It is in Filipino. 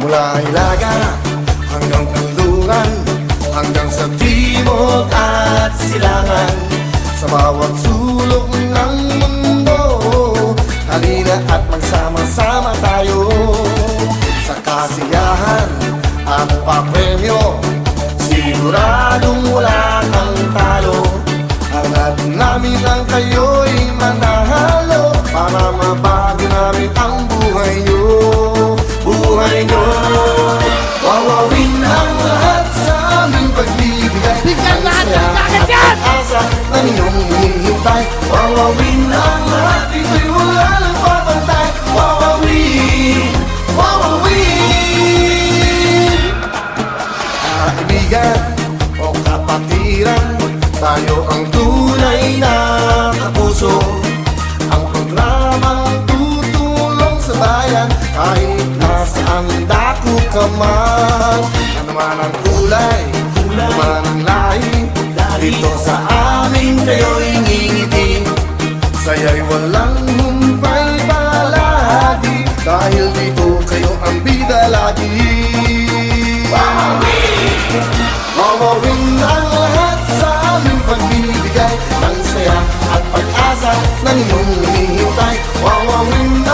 Mula Ilaga hanggang Tulungan Hanggang sa Timog at Silangan. Sa bawat sulok ng mundo Halina at magsama-sama tayo. Sa kasiyahan at papremyo Kaibigan o kapatiran Tayo ang tunay na kapuso. Ang programang tutulong sa bayan Kahit nasaan dako ka man. Ano man ang kulay, ano man ang lahi Dito sa amin kayo'y ngingiti. Saya'y walang humpay palagi Dahil dito kayo ang bida 那你用你的腰带，我用。